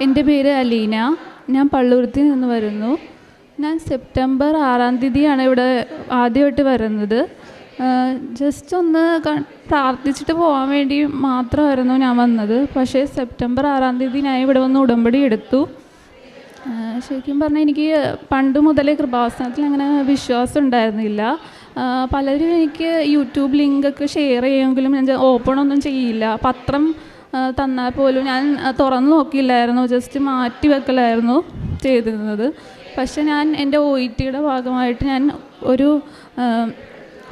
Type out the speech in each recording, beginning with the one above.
എന്റെ പേര് അലീന. ഞാൻ പള്ളുരുത്തി നിന്ന് വരുന്നു. ഞാൻ സെപ്റ്റംബർ ആറാം തീയതിയാണ് ഇവിടെ ആദ്യമായിട്ട് വരുന്നത്. ജസ്റ്റ് ഒന്ന് പ്രാർത്ഥിച്ചിട്ട് പോകാൻ വേണ്ടി മാത്രമായിരുന്നു ഞാൻ വന്നത്. പക്ഷേ സെപ്റ്റംബർ ആറാം തീയതി ഞാൻ ഇവിടെ വന്ന് ഉടമ്പടി എടുത്തു. ശരിക്കും പറഞ്ഞാൽ എനിക്ക് പണ്ട് മുതലേ കൃപാസനത്തിൽ അങ്ങനെ വിശ്വാസം ഉണ്ടായിരുന്നില്ല. പലരും എനിക്ക് യൂട്യൂബ് ലിങ്കൊക്കെ ഷെയർ ചെയ്യുമെങ്കിലും ഞാൻ ഓപ്പൺ ഒന്നും ചെയ്യില്ല. പത്രം തന്നാൽ പോലും ഞാൻ തുറന്നു നോക്കിയില്ലായിരുന്നു. ജസ്റ്റ് മാറ്റി വെക്കലായിരുന്നു ചെയ്തിരുന്നത്. പക്ഷെ ഞാൻ എന്റെ ഒ ഇ ടിയുടെ ഭാഗമായിട്ട് ഞാൻ ഒരു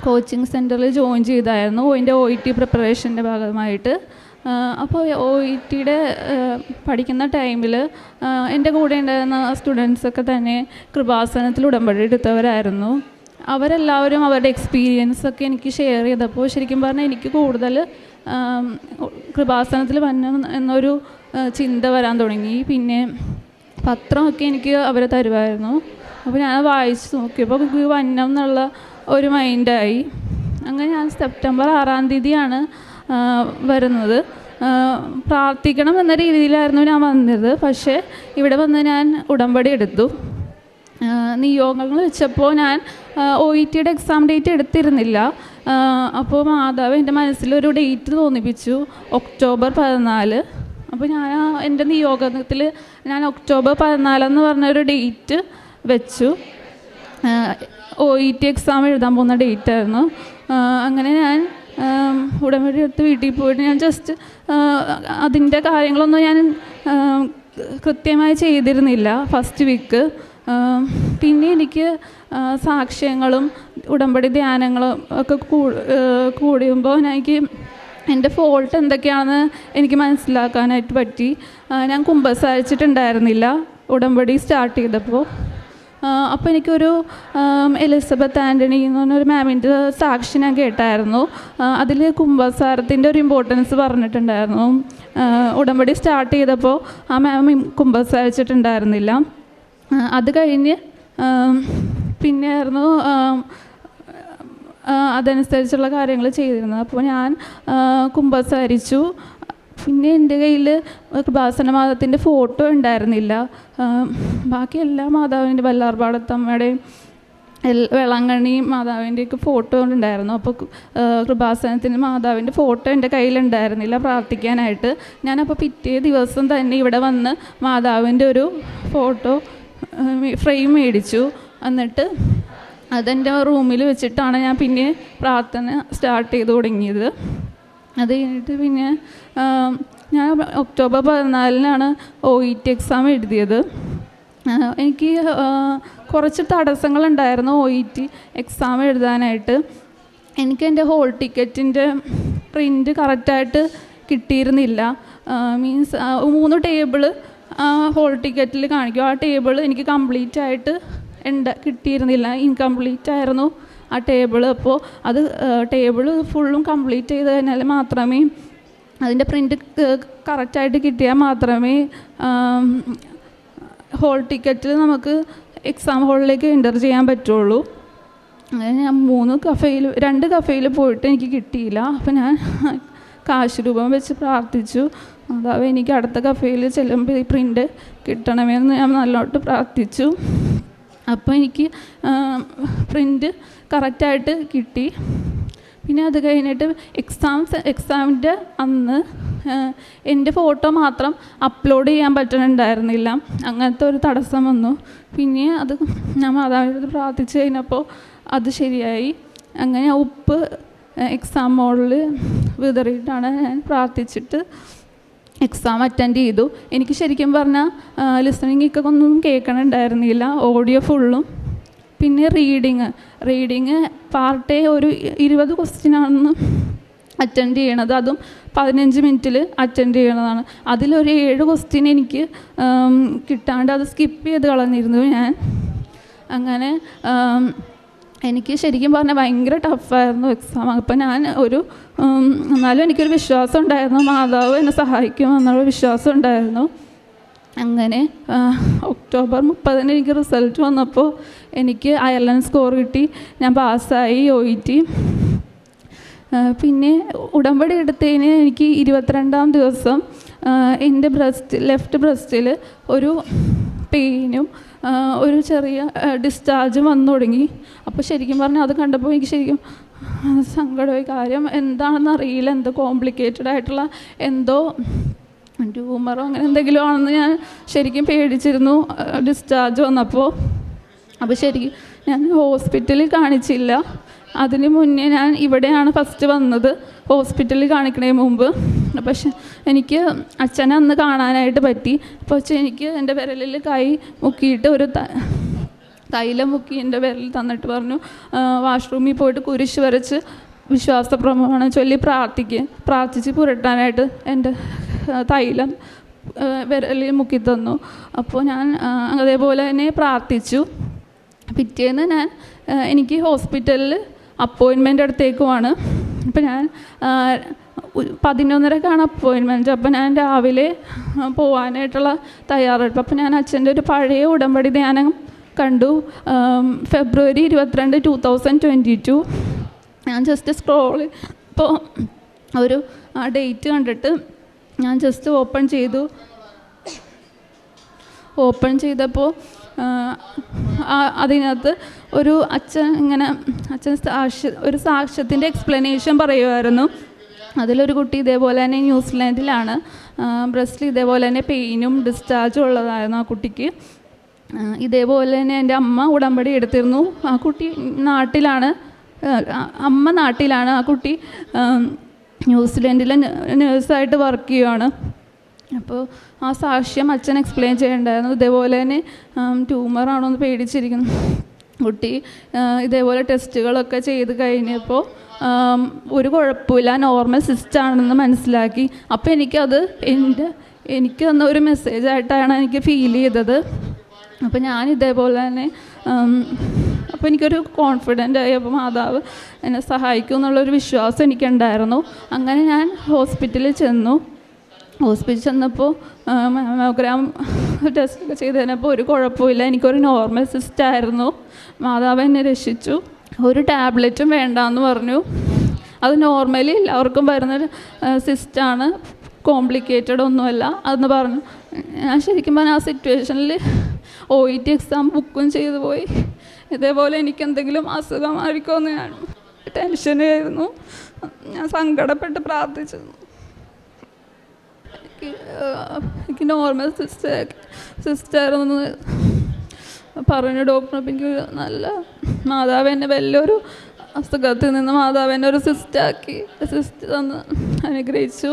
കോച്ചിങ് സെന്ററിൽ ജോയിൻ ചെയ്തായിരുന്നു. എന്റെ ഒ ഇ ടി പ്രിപ്പറേഷന്റെ ഭാഗമായിട്ട്. അപ്പോൾ ഒ ഇ ടിയുടെ പഠിക്കുന്ന ടൈമിൽ എന്റെ കൂടെ ഉണ്ടായിരുന്ന സ്റ്റുഡൻസൊക്കെ തന്നെ കൃപാസനത്തിൽ ഉടമ്പടി എടുത്തവരായിരുന്നു. അവരെല്ലാവരും അവരുടെ എക്സ്പീരിയൻസ് ഒക്കെ എനിക്ക് ഷെയർ ചെയ്തപ്പോൾ ശരിക്കും പറഞ്ഞാൽ എനിക്ക് കൂടുതൽ കൃപാസനത്തിൽ വന്നു എന്നൊരു ചിന്ത വരാൻ തുടങ്ങി. പിന്നെ പത്രമൊക്കെ എനിക്ക് അവർ തരുമായിരുന്നു. അപ്പോൾ ഞാൻ വായിച്ച് നോക്കിയപ്പോൾ എനിക്ക് വന്നം എന്നുള്ള ഒരു മൈൻഡായി അങ്ങനെ ഞാൻ സെപ്റ്റംബർ ആറാം തീയതിയാണ് വരുന്നത്. പ്രാർത്ഥിക്കണം എന്ന രീതിയിലായിരുന്നു ഞാൻ വന്നത്. പക്ഷേ ഇവിടെ വന്ന് ഞാൻ ഉടമ്പടി എടുത്തു. നിയോഗങ്ങൾ വെച്ചപ്പോൾ ഞാൻ ഒ ഇ ടിയുടെ എക്സാം ഡേറ്റ് എടുത്തിരുന്നില്ല. അപ്പോൾ മാതാവ് എന്റെ മനസ്സിലൊരു ഡേറ്റ് തോന്നിപ്പിച്ചു. ഒക്ടോബർ പതിനാല്. അപ്പോൾ ഞാൻ എന്റെ നിയോഗത്തിൽ ഞാൻ ഒക്ടോബർ പതിനാലെന്ന് പറഞ്ഞൊരു ഡേറ്റ് വെച്ചു. ഒ ഇ ടി എക്സാം എഴുതാൻ പോകുന്ന ഡേറ്റ് ആയിരുന്നു. അങ്ങനെ ഞാൻ ഉടമ്പടി എടുത്ത് വീട്ടിൽ പോയിട്ട് ഞാൻ ജസ്റ്റ് അതിന്റെ കാര്യങ്ങളൊന്നും ഞാൻ കൃത്യമായി ചെയ്തിരുന്നില്ല ഫസ്റ്റ് വീക്ക് പിന്നെ എനിക്ക് സാക്ഷ്യങ്ങളും ഉടമ്പടി ധ്യാനങ്ങളും ഒക്കെ കൂ- ആ, കൂടിയുമ്പോൾ എനിക്ക് എന്റെ ഫോൾട്ട് എന്തൊക്കെയാണെന്ന് എനിക്ക് മനസ്സിലാക്കാനായിട്ട് പറ്റി. ഞാൻ കുമ്പസാരിച്ചിട്ടുണ്ടായിരുന്നില്ല ഉടമ്പടി സ്റ്റാർട്ട് ചെയ്തപ്പോൾ അപ്പോൾ എനിക്കൊരു എലിസബത്ത് ആന്റണി എന്ന് പറഞ്ഞൊരു മാമിന്റെ സാക്ഷി ഞാൻ കേട്ടായിരുന്നു. അതിൽ കുംഭസാരത്തിന്റെ ഒരു ഇമ്പോർട്ടൻസ് പറഞ്ഞിട്ടുണ്ടായിരുന്നു. ഉടമ്പടി സ്റ്റാർട്ട് ചെയ്തപ്പോൾ ആ മാം കുംഭസാരിച്ചിട്ടുണ്ടായിരുന്നില്ല അത് കഴിഞ്ഞ് പിന്നെയായിരുന്നു അതനുസരിച്ചുള്ള കാര്യങ്ങൾ ചെയ്തിരുന്നത്. അപ്പോൾ ഞാൻ കുമ്പസാരിച്ചു. പിന്നെ എന്റെ കയ്യിൽ കൃപാസന മാതാത്തിന്റെ ഫോട്ടോ ഉണ്ടായിരുന്നില്ല. ബാക്കി എല്ലാ മാതാവിന്റെ വല്ലാർപാടത്തമ്മയുടെയും വെളങ്ങണി മാതാവിന്റെയൊക്കെ ഫോട്ടോ ഉണ്ടായിരുന്നു. അപ്പോൾ കൃപാസനത്തിന്റെ മാതാവിന്റെ ഫോട്ടോ എന്റെ കയ്യിലുണ്ടായിരുന്നില്ല പ്രാർത്ഥിക്കാനായിട്ട്. ഞാനപ്പോൾ പിറ്റേ ദിവസം തന്നെ ഇവിടെ വന്ന് മാതാവിന്റെ ഒരു ഫോട്ടോ ഫ്രെയിം മേടിച്ചു. എന്നിട്ട് അതെന്റെ റൂമിൽ വെച്ചിട്ടാണ് ഞാൻ പിന്നെ പ്രാർത്ഥന സ്റ്റാർട്ട് ചെയ്ത് തുടങ്ങിയത്. അത് കഴിഞ്ഞിട്ട് പിന്നെ ഞാൻ ഒക്ടോബർ പതിനാലിനാണ് ഒ ഇ ടി എക്സാം എഴുതിയത്. എനിക്ക് കുറച്ച് തടസ്സങ്ങളുണ്ടായിരുന്നു ഒ ഇ ടി എക്സാം എഴുതാനായിട്ട്. എനിക്ക് എന്റെ ഹോൾ ടിക്കറ്റിന്റെ പ്രിന്റ് കറക്റ്റായിട്ട് കിട്ടിയിരുന്നില്ല. മീൻസ് മൂന്ന് ടേബിൾ ഹോൾ ടിക്കറ്റിൽ കാണിക്കും. ആ ടേബിൾ എനിക്ക് കംപ്ലീറ്റ് ആയിട്ട് ഉണ്ട് കിട്ടിയിരുന്നില്ല. ഇൻകംപ്ലീറ്റ് ആയിരുന്നു ആ ടേബിൾ അപ്പോൾ അത് ടേബിൾ ഫുള്ളും കംപ്ലീറ്റ് ചെയ്ത് കഴിഞ്ഞാൽ മാത്രമേ അതിന്റെ പ്രിന്റ് കറക്റ്റായിട്ട് കിട്ടിയാൽ മാത്രമേ ഹോൾ ടിക്കറ്റിൽ നമുക്ക് എക്സാം ഹോളിലേക്ക് എന്റർ ചെയ്യാൻ പറ്റുള്ളൂ. അങ്ങനെ ഞാൻ മൂന്ന് കഫേയിൽ രണ്ട് കഫേയിൽ പോയിട്ട് എനിക്ക് കിട്ടിയില്ല. അപ്പോൾ ഞാൻ കാശ് രൂപം വെച്ച് പ്രാർത്ഥിച്ചു. അതാവ് എനിക്ക് അടുത്ത കഫേയിൽ ചെല്ലുമ്പോൾ ഈ പ്രിന്റ് കിട്ടണമെന്ന് ഞാൻ നല്ലോട്ട് പ്രാർത്ഥിച്ചു. അപ്പോൾ എനിക്ക് പ്രിന്റ് കറക്റ്റായിട്ട് കിട്ടി. പിന്നെ അത് കഴിഞ്ഞിട്ട് എക്സാം എക്സാമിന്റെ അന്ന് എന്റെ ഫോട്ടോ മാത്രം അപ്ലോഡ് ചെയ്യാൻ പറ്റണുണ്ടായിരുന്നില്ല. അങ്ങനത്തെ ഒരു തടസ്സം വന്നു. പിന്നെ അത് ഞാൻ മാതാവിനോട് പ്രാർത്ഥിച്ചു കഴിഞ്ഞപ്പോൾ അത് ശരിയായി. അങ്ങനെ ഉപ്പ് എക്സാം മോളിൽ വിതറിയിട്ടാണ് ഞാൻ പ്രാർത്ഥിച്ചിട്ട് എക്സാം അറ്റൻഡ് ചെയ്തു. എനിക്ക് ശരിക്കും പറഞ്ഞാൽ ലിസണിങ് ഒക്കെ ഒന്നും കേൾക്കണുണ്ടായിരുന്നില്ല. ഓഡിയോ ഫുള്ളും പിന്നെ റീഡിങ് റീഡിങ് പാർട്ട് എ ഒരു ഇരുപത് ക്വസ്റ്റ്യനാണെന്ന് അറ്റൻഡ് ചെയ്യണത്. അതും പതിനഞ്ച് മിനിറ്റിൽ അറ്റൻഡ് ചെയ്യണതാണ്. അതിലൊരു ഏഴ് ക്വസ്റ്റ്യൻ എനിക്ക് കിട്ടാണ്ട് അത് സ്കിപ്പ് ചെയ്ത് കളഞ്ഞിരുന്നു ഞാൻ. അങ്ങനെ എനിക്ക് ശരിക്കും പറഞ്ഞാൽ ഭയങ്കര ടഫായിരുന്നു എക്സാം അപ്പം ഞാൻ ഒരു എന്നാലും എനിക്കൊരു വിശ്വാസം ഉണ്ടായിരുന്നു. മാതാവ് എന്നെ സഹായിക്കും എന്നുള്ള വിശ്വാസം ഉണ്ടായിരുന്നു. അങ്ങനെ ഒക്ടോബർ മുപ്പതിന് എനിക്ക് റിസൾട്ട് വന്നപ്പോൾ എനിക്ക് അയർലൻഡ് സ്കോർ കിട്ടി. ഞാൻ പാസ്സായി ഒ ടി പിന്നെ ഉടമ്പടി എടുത്തതിന് എനിക്ക് ഇരുപത്തിരണ്ടാം ദിവസം എന്റെ ബ്രസ്റ്റ് ലെഫ്റ്റ് ബ്രസ്റ്റിൽ ഒരു പെയിനും ഒരു ചെറിയ ഡിസ്ചാർജ് വന്നു തുടങ്ങി. അപ്പോൾ ശരിക്കും പറഞ്ഞാൽ അത് കണ്ടപ്പോൾ എനിക്ക് ശരിക്കും സങ്കടമായി. കാര്യം എന്താണെന്ന് അറിയില്ല. എന്തോ കോംപ്ലിക്കേറ്റഡ് ആയിട്ടുള്ള എന്തോ ട്യൂമറോ അങ്ങനെ എന്തെങ്കിലും ആണെന്ന് ഞാൻ ശരിക്കും പേടിച്ചിരുന്നു. ഡിസ്ചാർജ് വന്നപ്പോൾ അപ്പോൾ ശരിക്കും ഞാൻ ഹോസ്പിറ്റലിൽ കാണിച്ചില്ല. അതിന് മുന്നേ ഞാൻ ഇവിടെയാണ് ഫസ്റ്റ് വന്നത്. ഹോസ്പിറ്റലിൽ കാണിക്കണേ മുമ്പ്. പക്ഷെ എനിക്ക് അച്ഛനെ അന്ന് കാണാനായിട്ട് പറ്റി. പക്ഷെ എനിക്ക് എന്റെ വിരലിൽ കൈ മുക്കിയിട്ട് ഒരു തൈലം മുക്കി എന്റെ വിരലിൽ തന്നിട്ട് പറഞ്ഞു വാഷ്റൂമിൽ പോയിട്ട് കുരിശ് വരച്ച് വിശ്വാസ പ്രമാണം ചൊല്ലി പ്രാർത്ഥിക്കുക പ്രാർത്ഥിച്ച് പുരട്ടാനായിട്ട് എന്റെ തൈലം വിരലിൽ മുക്കി തന്നു. അപ്പോൾ ഞാൻ അതേപോലെ തന്നെ പ്രാർത്ഥിച്ചു. പിറ്റേന്ന് ഞാൻ എനിക്ക് ഹോസ്പിറ്റലിൽ അപ്പോയിൻമെന്റ് എടുത്തേക്കുമാണ് അപ്പം ഞാൻ പതിനൊന്നരക്കാണ് അപ്പോയിൻമെന്റ് അപ്പം ഞാൻ രാവിലെ പോവാനായിട്ടുള്ള തയ്യാറെടുപ്പ്. അപ്പം ഞാൻ അച്ഛന്റെ ഒരു പഴയ ഉടമ്പടി ഞാൻ കണ്ടു. ഫെബ്രുവരി ഇരുപത്തിരണ്ട് ടു തൗസൻഡ് ട്വന്റി ടു ഞാൻ ജസ്റ്റ് സ്ക്രോൾ ഇപ്പോൾ ഒരു ഡേറ്റ് കണ്ടിട്ട് ഞാൻ ജസ്റ്റ് ഓപ്പൺ ചെയ്തു. ഓപ്പൺ ചെയ്തപ്പോൾ അതിനകത്ത് ഒരു അച്ഛൻ ഇങ്ങനെ അച്ഛൻ സാക്ഷ്യ ഒരു സാക്ഷ്യത്തിന്റെ എക്സ്പ്ലനേഷൻ പറയുമായിരുന്നു അതിലൊരു കുട്ടി ഇതേപോലെ തന്നെ ന്യൂസിലാൻഡിലാണ്. ബ്രസ്റ്റിൽ ഇതേപോലെ തന്നെ പെയിനും ഡിസ്ചാർജും ഉള്ളതായിരുന്നു ആ കുട്ടിക്ക്. ഇതേപോലെ തന്നെ എന്റെ അമ്മ ഉടമ്പടി എടുത്തിരുന്നു. ആ കുട്ടി നാട്ടിലാണ് അമ്മ നാട്ടിലാണ് ആ കുട്ടി ന്യൂസിലാൻഡിലെ നേഴ്സായിട്ട് വർക്ക് ചെയ്യുവാണ്. അപ്പോൾ ആ സാക്ഷ്യം അച്ഛൻ എക്സ്പ്ലെയിൻ ചെയ്യണ്ടായിരുന്നു. ഇതേപോലെ തന്നെ ട്യൂമറാണോ എന്ന് പേടിച്ചിരിക്കുന്നു. കുട്ടി ഇതേപോലെ ടെസ്റ്റുകളൊക്കെ ചെയ്ത് കഴിഞ്ഞപ്പോൾ ഒരു കുഴപ്പമില്ല നോർമൽ സിസ്റ്റാണെന്ന് മനസ്സിലാക്കി. അപ്പോൾ എനിക്കത് എന്റെ എനിക്ക് തന്ന ഒരു മെസ്സേജായിട്ടാണ് എനിക്ക് ഫീൽ ചെയ്തത്. അപ്പോൾ ഞാൻ ഇതേപോലെ തന്നെ അപ്പോൾ എനിക്കൊരു കോൺഫിഡന്റ് ആയി അപ്പോൾ മാതാവ് എന്നെ സഹായിക്കും എന്നുള്ളൊരു വിശ്വാസം എനിക്കുണ്ടായിരുന്നു. അങ്ങനെ ഞാൻ ഹോസ്പിറ്റലിൽ ചെന്നു. ഹോസ്പിറ്റലിൽ ചെന്നപ്പോൾ മാമോഗ്രാം ടെസ്റ്റ് ഒക്കെ ചെയ്ത് തന്നപ്പോൾ ഒരു കുഴപ്പമില്ല. എനിക്കൊരു നോർമൽ സിസ്റ്റ് ആയിരുന്നു. മാതാവ് എന്നെ രക്ഷിച്ചു. ഒരു ടാബ്ലറ്റും വേണ്ടാന്ന് പറഞ്ഞു. അത് നോർമലി എല്ലാവർക്കും വരുന്ന സിസ്റ്റാണ് കോംപ്ലിക്കേറ്റഡ് ഒന്നുമല്ല അതെന്ന് പറഞ്ഞു. ഞാൻ ശരിക്കും പറഞ്ഞാൽ ആ സിറ്റുവേഷനിൽ ഒ ഇ ടി എക്സാം ബുക്കും ചെയ്തു പോയി. ഇതേപോലെ എനിക്ക് എന്തെങ്കിലും അസുഖമായിരിക്കുമോ എന്ന് ഞാൻ ടെൻഷനായിരുന്നു. ഞാൻ സങ്കടപ്പെട്ട് പ്രാർത്ഥിച്ചു എനിക്ക് നോർമൽ സിസ്റ്റർ സിസ്റ്ററായിരുന്നു പറഞ്ഞു ഡോക്ടർ അപ്പം എനിക്ക് നല്ല മാതാവ് എന്നെ വലിയൊരു അസുഖത്തിൽ നിന്ന് മാതാവ് എന്നെ ഒരു സിസ്റ്റാക്കി സിസ്റ്റർ തന്ന് അനുഗ്രഹിച്ചു.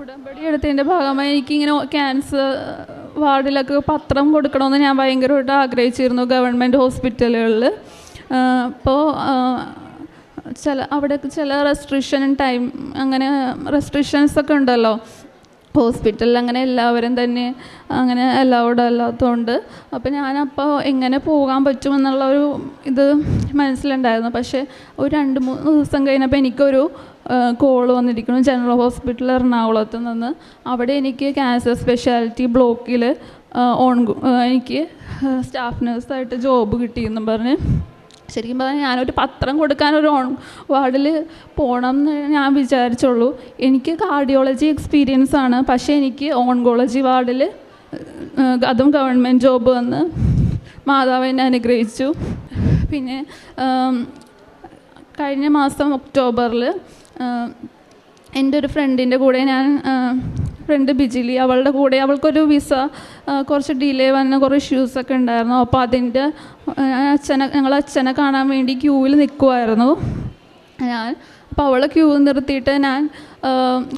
ഉടമ്പടി എടുത്തതിന്റെ ഭാഗമായി എനിക്കിങ്ങനെ ക്യാൻസർ വാർഡിലൊക്കെ പത്രം കൊടുക്കണമെന്ന് ഞാൻ ഭയങ്കരമായിട്ട് ആഗ്രഹിച്ചിരുന്നു ഗവൺമെന്റ് ഹോസ്പിറ്റലുകളിൽ അപ്പോൾ ചില അവിടെ ചില റെസ്ട്രിക്ഷൻ ടൈം അങ്ങനെ റെസ്ട്രിക്ഷൻസ് ഒക്കെ ഉണ്ടല്ലോ. ഹോസ്പിറ്റലിൽ അങ്ങനെ എല്ലാവരും തന്നെ അങ്ങനെ അലൗഡ് അല്ലാത്തതുകൊണ്ട് അപ്പോൾ ഞാനപ്പോൾ എങ്ങനെ പോകാൻ പറ്റുമെന്നുള്ള ഒരു ഇത് മനസ്സിലുണ്ടായിരുന്നു. പക്ഷേ ഒരു രണ്ട് മൂന്ന് ദിവസം കഴിഞ്ഞപ്പോൾ എനിക്കൊരു കോൾ വന്നിരിക്കുന്നു. ജനറൽ ഹോസ്പിറ്റൽ എറണാകുളത്ത് നിന്ന്. അവിടെ എനിക്ക് ക്യാൻസർ സ്പെഷ്യാലിറ്റി ബ്ലോക്കിൽ ഓൺ എനിക്ക് സ്റ്റാഫ് നേഴ്സായിട്ട് ജോബ് കിട്ടിയെന്നും പറഞ്ഞ്. ശരിക്കും പറഞ്ഞാൽ ഞാനൊരു പത്രം കൊടുക്കാൻ ഒരു ഓൺ വാർഡിൽ പോകണം എന്ന് ഞാൻ വിചാരിച്ചുള്ളൂ. എനിക്ക് കാർഡിയോളജി എക്സ്പീരിയൻസ് ആണ്. പക്ഷേ എനിക്ക് ഓൺകോളജി വാർഡിൽ അതും ഗവൺമെന്റ് ജോബ് വന്ന് മാതാവ് എന്നെ അനുഗ്രഹിച്ചു. പിന്നെ കഴിഞ്ഞ മാസം ഒക്ടോബറിൽ എന്റെ ഒരു ഫ്രണ്ടിന്റെ കൂടെ ഞാൻ ഫ്രണ്ട് ബിജിലി അവളുടെ കൂടെ അവൾക്കൊരു വിസ കുറച്ച് ഡിലേ വന്ന കുറേ ഇഷ്യൂസൊക്കെ ഉണ്ടായിരുന്നു. അപ്പോൾ അതിന്റെ അച്ഛനെ ഞങ്ങളെ അച്ഛനെ കാണാൻ വേണ്ടി ക്യൂവിൽ നിൽക്കുമായിരുന്നു ഞാൻ. അപ്പോൾ അവളെ ക്യൂ നിർത്തിയിട്ട് ഞാൻ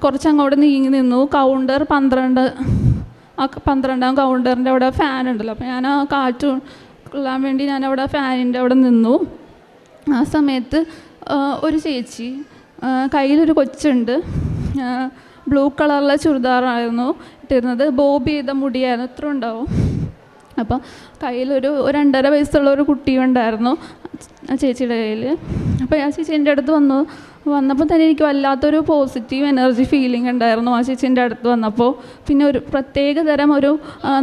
കുറച്ച് അങ്ങോട്ട് നീങ്ങി നിന്നു. കൗണ്ടർ പന്ത്രണ്ട് ആ പന്ത്രണ്ടാം കൗണ്ടറിന്റെ അവിടെ ഫാൻ ഉണ്ടല്ലോ. അപ്പോൾ ഞാൻ ആ കാറ്റ് കൊള്ളാൻ വേണ്ടി ഞാൻ അവിടെ ഫാനിന്റെ അവിടെ നിന്നു. ആ സമയത്ത് ഒരു ചേച്ചി കയ്യിലൊരു കൊച്ചുണ്ട്. ബ്ലൂ കളറിലെ ചുരിദാറായിരുന്നു ഇട്ടിരുന്നത്. ബോബി ചെയ്ത മുടിയായിരുന്നു. ഇത്ര ഉണ്ടാവും. അപ്പം കയ്യിലൊരു രണ്ടര വയസ്സുള്ള ഒരു കുട്ടിയുണ്ടായിരുന്നു ആ ചേച്ചിയുടെ കയ്യിൽ അപ്പോൾ ആ ചേച്ചി എന്റെ അടുത്ത് വന്നു. വന്നപ്പോൾ തന്നെ എനിക്ക് വല്ലാത്തൊരു പോസിറ്റീവ് എനർജി ഫീലിംഗ് ഉണ്ടായിരുന്നു ആ ചേച്ചീന്റെ അടുത്ത് വന്നപ്പോൾ പിന്നെ ഒരു പ്രത്യേക തരം ഒരു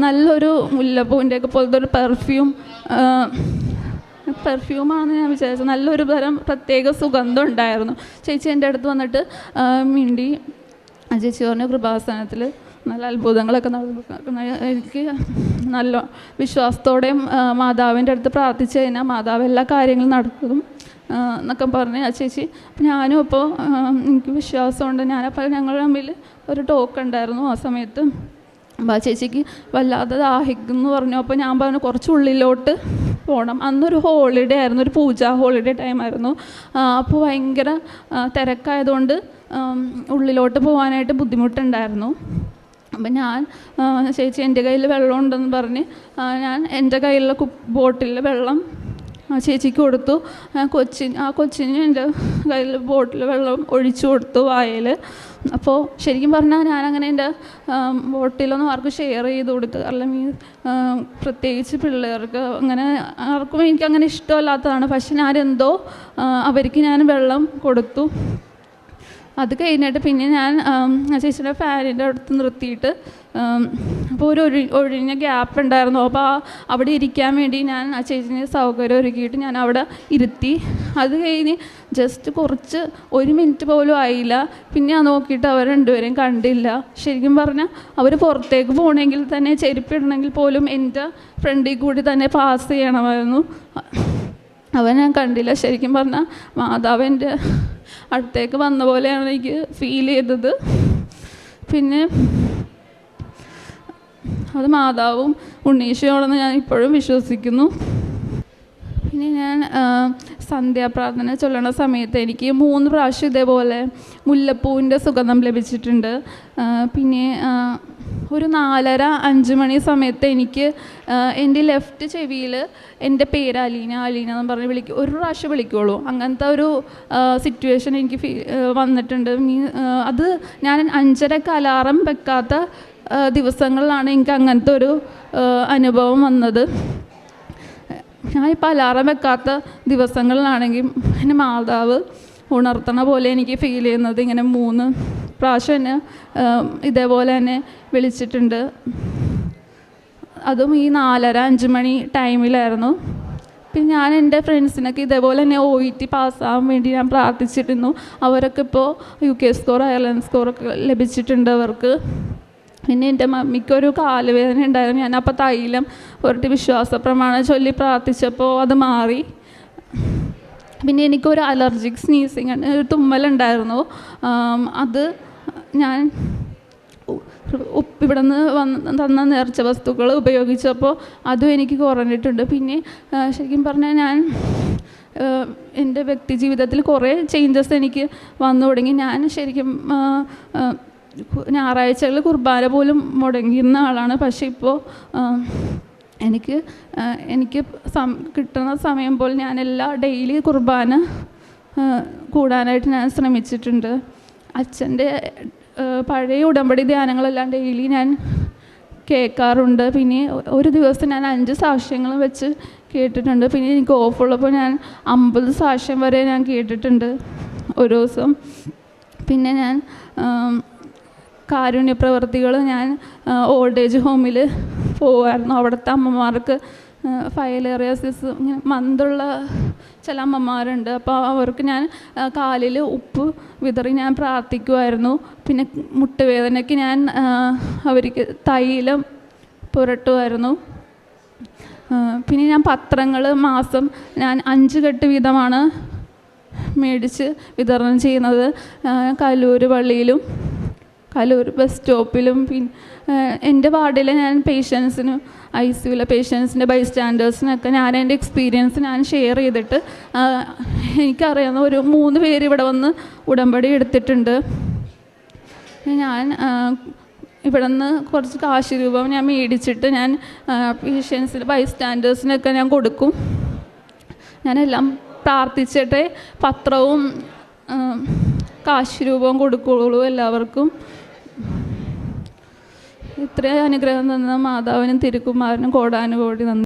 നല്ലൊരു മുല്ലപ്പൂവിന്റെ ഒക്കെ പോലത്തെ ഒരു പെർഫ്യൂം പെർഫ്യൂമാണെന്ന് ഞാൻ വിചാരിച്ചത് നല്ലൊരു തരം പ്രത്യേക സുഗന്ധം ഉണ്ടായിരുന്നു. ചേച്ചി എന്റെ അടുത്ത് വന്നിട്ട് മിണ്ടി ചേച്ചി പറഞ്ഞ കൃപാസനത്തിൽ നല്ല അത്ഭുതങ്ങളൊക്കെ നടന്നു. എനിക്ക് നല്ല വിശ്വാസത്തോടെയും മാതാവിന്റെ അടുത്ത് പ്രാർത്ഥിച്ചു കഴിഞ്ഞാൽ മാതാവ് എല്ലാ കാര്യങ്ങളും നടക്കും എന്നൊക്കെ പറഞ്ഞ് ആ ചേച്ചി. ഞാനും അപ്പോൾ എനിക്ക് വിശ്വാസമുണ്ട്. ഞാനപ്പോൾ ഞങ്ങൾ തമ്മിൽ ഒരു ടോക്ക് ഉണ്ടായിരുന്നു ആ സമയത്ത്. അപ്പോൾ ആ ചേച്ചിക്ക് വല്ലാതെ ദാഹിക്കുന്നു പറഞ്ഞു. അപ്പോൾ ഞാൻ പറഞ്ഞു കുറച്ച് ഉള്ളിലോട്ട് പോകണം അന്നൊരു ഹോളിഡേ ആയിരുന്നു ഒരു പൂജ ഹോളിഡേ ടൈമായിരുന്നു അപ്പോൾ ഭയങ്കര തിരക്കായതുകൊണ്ട് ഉള്ളിലോട്ട് പോകാനായിട്ട് ബുദ്ധിമുട്ടുണ്ടായിരുന്നു. അപ്പം ഞാൻ ചേച്ചി എന്റെ കയ്യിൽ വെള്ളം ഉണ്ടെന്ന് പറഞ്ഞ് ഞാൻ എന്റെ കയ്യിലുള്ള കു ബോട്ടിൽ വെള്ളം ചേച്ചിക്ക് കൊടുത്തു. കൊച്ചി ആ കൊച്ചിന് എന്റെ കയ്യിൽ ബോട്ടിൽ വെള്ളം ഒഴിച്ചു കൊടുത്തു വായിൽ. അപ്പോൾ ശരിക്കും പറഞ്ഞാൽ ഞാനങ്ങനെ എന്റെ ബോട്ടിലൊന്നും ആർക്കും ഷെയർ ചെയ്ത് കൊടുത്ത് അല്ലെങ്കിൽ പ്രത്യേകിച്ച് പിള്ളേർക്ക് അങ്ങനെ ആർക്കും എനിക്കങ്ങനെ ഇഷ്ടമല്ലാത്തതാണ്. പക്ഷെ ഞാനെന്തോ അവർക്ക് ഞാൻ വെള്ളം കൊടുത്തു. അത് കഴിഞ്ഞിട്ട് പിന്നെ ഞാൻ ചേച്ചിയുടെ ഫാനിന്റെ അടുത്ത് നിർത്തിയിട്ട് അപ്പോൾ ഒരു ഒഴി ഒഴിഞ്ഞ ഗ്യാപ്പ് ഉണ്ടായിരുന്നു. അപ്പോൾ ആ അവിടെ ഇരിക്കാൻ വേണ്ടി ഞാൻ ആ ചേച്ചിനെ സൗകര്യം ഒരുക്കിയിട്ട് ഞാൻ അവിടെ ഇരുത്തി. അത് കഴിഞ്ഞ് ജസ്റ്റ് കുറച്ച് ഒരു മിനിറ്റ് പോലും ആയില്ല. പിന്നെ ആ നോക്കിയിട്ട് അവർ രണ്ടുപേരെയും കണ്ടില്ല. ശരിക്കും പറഞ്ഞാൽ അവർ പുറത്തേക്ക് പോകണമെങ്കിൽ തന്നെ ചെരുപ്പിടണമെങ്കിൽ പോലും എന്റെ ഫ്രണ്ടിൽ കൂടി തന്നെ പാസ് ചെയ്യണമായിരുന്നു. അവൻ ഞാൻ കണ്ടില്ല. ശരിക്കും പറഞ്ഞാൽ മാതാവ് എന്റെ അടുത്തേക്ക് വന്ന പോലെയാണ് എനിക്ക് ഫീൽ ചെയ്തത്. പിന്നെ അത് മാതാവും ഉണ്ണീശോയാണെന്ന് ഞാൻ ഇപ്പോഴും വിശ്വസിക്കുന്നു. പിന്നെ ഞാൻ സന്ധ്യാപ്രാർത്ഥന ചൊല്ലണ സമയത്ത് എനിക്ക് മൂന്ന് പ്രാവശ്യം ഇതേപോലെ മുല്ലപ്പൂവിന്റെ സുഗന്ധം ലഭിച്ചിട്ടുണ്ട്. പിന്നെ ഒരു നാലര അഞ്ച് മണി സമയത്ത് എനിക്ക് എന്റെ ലെഫ്റ്റ് ചെവിയിൽ എന്റെ പേര് അലീന അലീന എന്ന് പറഞ്ഞ് വിളിക്കും ഒരു പ്രാവശ്യം വിളിക്കുള്ളൂ. അങ്ങനത്തെ ഒരു സിറ്റുവേഷൻ എനിക്ക് വന്നിട്ടുണ്ട്. അത് ഞാൻ അഞ്ചരക്ക് അലാറം വെക്കാത്ത ദിവസങ്ങളിലാണ് എനിക്ക് അങ്ങനത്തെ ഒരു അനുഭവം വന്നത്. ഞാനിപ്പോൾ അലാറം വെക്കാത്ത ദിവസങ്ങളിലാണെങ്കിൽ എന്റെ മാതാവ് ഉണർത്തണ പോലെ എനിക്ക് ഫീൽ ചെയ്യുന്നത് ഇങ്ങനെ മൂന്ന് പ്രാവശ്യം എന്നെ ഇതേപോലെ തന്നെ വിളിച്ചിട്ടുണ്ട്. അതും ഈ നാലര അഞ്ച് മണി ടൈമിലായിരുന്നു. പിന്നെ ഞാൻ എന്റെ ഫ്രണ്ട്സിനൊക്കെ ഇതേപോലെ തന്നെ ഒ ഇ ടി പാസ്സാകാൻ വേണ്ടി ഞാൻ പ്രാർത്ഥിച്ചിരുന്നു. അവരൊക്കെ ഇപ്പോൾ യു കെ സ്കോർ അയർലൻഡ് സ്കോറൊക്കെ ലഭിച്ചിട്ടുണ്ട് അവർക്ക്. പിന്നെ എന്റെ മമ്മിക്കൊരു കാലുവേദന ഉണ്ടായിരുന്നു. ഞാൻ അപ്പോൾ തൈലം ഒരട്ടി വിശ്വാസ പ്രമാണം ചൊല്ലി പ്രാർത്ഥിച്ചപ്പോൾ അത് മാറി. പിന്നെ എനിക്കൊരു അലർജിക് സ്നീസിങ് ഒരു തുമ്മലുണ്ടായിരുന്നു. അത് ഞാൻ ഉപ്പ് ഇവിടെ നിന്ന് വന്ന് തന്ന നേർച്ച വസ്തുക്കൾ ഉപയോഗിച്ചപ്പോൾ അതും എനിക്ക് കുറഞ്ഞിട്ടുണ്ട്. പിന്നെ ശരിക്കും പറഞ്ഞാൽ ഞാൻ എന്റെ വ്യക്തി ജീവിതത്തിൽ കുറേ ചേഞ്ചസ് എനിക്ക് വന്നു തുടങ്ങി. ഞാൻ ശരിക്കും ഞായറാഴ്ചകളിൽ കുർബാന പോലും മുടങ്ങിയിരുന്ന ആളാണ്. പക്ഷേ ഇപ്പോൾ എനിക്ക് എനിക്ക് സം കിട്ടുന്ന സമയം പോലെ ഞാൻ എല്ലാ ഡെയിലി കുർബാന കൂടാനായിട്ട് ഞാൻ ശ്രമിച്ചിട്ടുണ്ട്. അച്ഛന്റെ പഴയ ഉടമ്പടി ധ്യാനങ്ങളെല്ലാം ഡെയിലി ഞാൻ കേൾക്കാറുണ്ട്. പിന്നെ ഒരു ദിവസം ഞാൻ അഞ്ച് സാക്ഷ്യങ്ങൾ വെച്ച് കേട്ടിട്ടുണ്ട്. പിന്നെ എനിക്ക് ഓഫുള്ളപ്പോൾ ഞാൻ അമ്പത് സാക്ഷ്യം വരെ ഞാൻ കേട്ടിട്ടുണ്ട്. ഒരു ദിവസം. പിന്നെ ഞാൻ കാരുണ്യ പ്രവർത്തികൾ ഞാൻ ഓൾഡ് ഏജ് ഹോമിൽ പോവായിരുന്നു. അവിടുത്തെ അമ്മമാർക്ക് ഫയലേറിയാസിസ് ഇങ്ങനെ മന്തുള്ള ചില അമ്മമാരുണ്ട്. അപ്പോൾ അവർക്ക് ഞാൻ കാലിൽ ഉപ്പ് വിതറി ഞാൻ പ്രാർത്ഥിക്കുമായിരുന്നു പിന്നെ മുട്ടുവേദനയ്ക്ക് ഞാൻ അവർക്ക് തൈലം പുരട്ടുമായിരുന്നു പിന്നെ ഞാൻ പത്രങ്ങൾ മാസം ഞാൻ അഞ്ച് കെട്ട് വീതമാണ് മേടിച്ച് വിതരണം ചെയ്യുന്നത്. കല്ലൂർ പള്ളിയിലും കലൂർ ബസ് സ്റ്റോപ്പിലും പിന്നെ എന്റെ വാർഡിലെ ഞാൻ പേഷ്യൻസിന് ഐ സിയുലെ പേഷ്യൻസിന്റെ ബൈ സ്റ്റാൻഡേഴ്സിനൊക്കെ ഞാൻ എന്റെ എക്സ്പീരിയൻസ് ഞാൻ ഷെയർ ചെയ്തിട്ട് എനിക്കറിയാവുന്ന ഒരു മൂന്ന് പേര് ഇവിടെ വന്ന് ഉടമ്പടി എടുത്തിട്ടുണ്ട്. ഞാൻ ഇവിടെ നിന്ന് കുറച്ച് കാശ് രൂപം ഞാൻ മേടിച്ചിട്ട് ഞാൻ പേഷ്യൻസിന് ബൈ സ്റ്റാൻഡേഴ്സിനൊക്കെ ഞാൻ കൊടുക്കും. ഞാനെല്ലാം പ്രാർത്ഥിച്ചിട്ടേ പത്രവും കാശ് രൂപവും കൊടുക്കുകയുള്ളൂ എല്ലാവർക്കും. ഇത്രയും അനുഗ്രഹം തന്ന മാതാവിനും തിരുക്കുമാരനും കോടാനുകോടി നന്ദി.